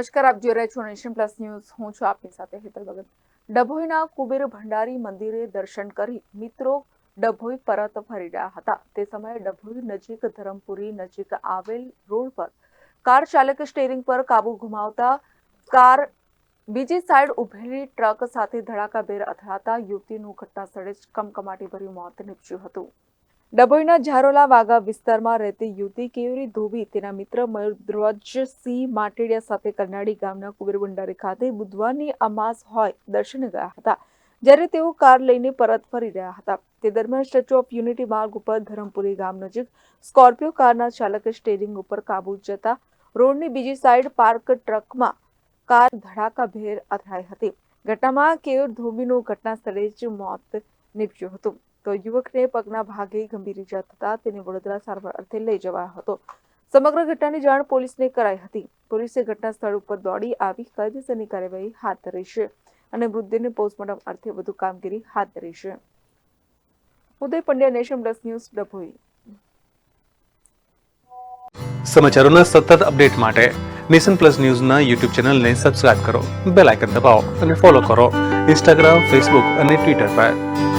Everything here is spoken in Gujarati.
નમસ્કાર, આપ જોઈ રહ્યા છો નેશન પ્લસ ન્યૂઝ. હું છું આપની સાથે હેતલ ભગત. ડભોઈના કુબેર ભંડારી મંદિરે દર્શન કરી મિત્રો ડભોઈ પરત ફરી રહ્યા હતા. તે સમયે ડભોઈ નજીક ધરમપુરી નજીક આવેલ રોડ પર કાર ચાલકે સ્ટેરિંગ પર કાબુ ગુમાવતા કાર બીજી સાઈડ ઉભેલી ટ્રક સાથે ધડાકાભેર અથડાતા યુવતીનું ઘટના સ્થળે જ કમકમાટી ભર્યું મોત નીપજ્યું હતું. ડભોઈના ઝારોલા વાગા વિસ્તારમાં રહેતી યુવતી કેવરી ધોબી તેના મિત્ર મયુરધ્વજસિંહ માટેડિયા સાથે કરનાળી ગામના કુબેર ભંડારી ખાતે બુધવારની અમાસ હોય દર્શને ગયા હતા, જ્યારે તેઓ કાર લઈને પરત ફરી રહ્યા હતા. તે દરમિયાન સ્ટેચ્યુ ઓફ યુનિટી માર્ગ ઉપર ધરમપુરી ગામ નજીક સ્કોર્પિયો કારના ચાલકે સ્ટેરિંગ ઉપર કાબુ જતા રોડની બીજી સાઈડ પાર્ક ટ્રકમાં કાર ધડાકાભેર અથડાઈ હતી. ઘટનામાં કેયુર ધોબીનું ઘટના સ્થળે જ મોત નીપજ્યું હતું. તો યુવકને પગના ભાગે ગંભીર ઇજા થતા તેને વડોદરા સારવાર અર્થે લઈ જવાયો હતો. સમગ્ર ઘટનાની જાણ પોલીસને કરાઈ હતી. પોલીસે ઘટના સ્થળ ઉપર દોડી આવી, કાયદેસરની કાર્યવાહી હાથ ધરી છે અને મૃતદેહને પોસ્ટમોર્ટમ અર્થે વધુ કામગીરી હાથ ધરી છે. Uday Pandya Nation Plus News, Dabhoi. સમાચારોના સતત અપડેટ માટે નેશન પ્લસ ન્યૂઝના યુટ્યુબ ચેનલને સબસ્ક્રાઇબ કરો, બેલ આઇકન દબાવો અને ફોલો કરો. ઇન્સ્ટાગ્રામ, ફેસબુક અને ટ્વિટર પર.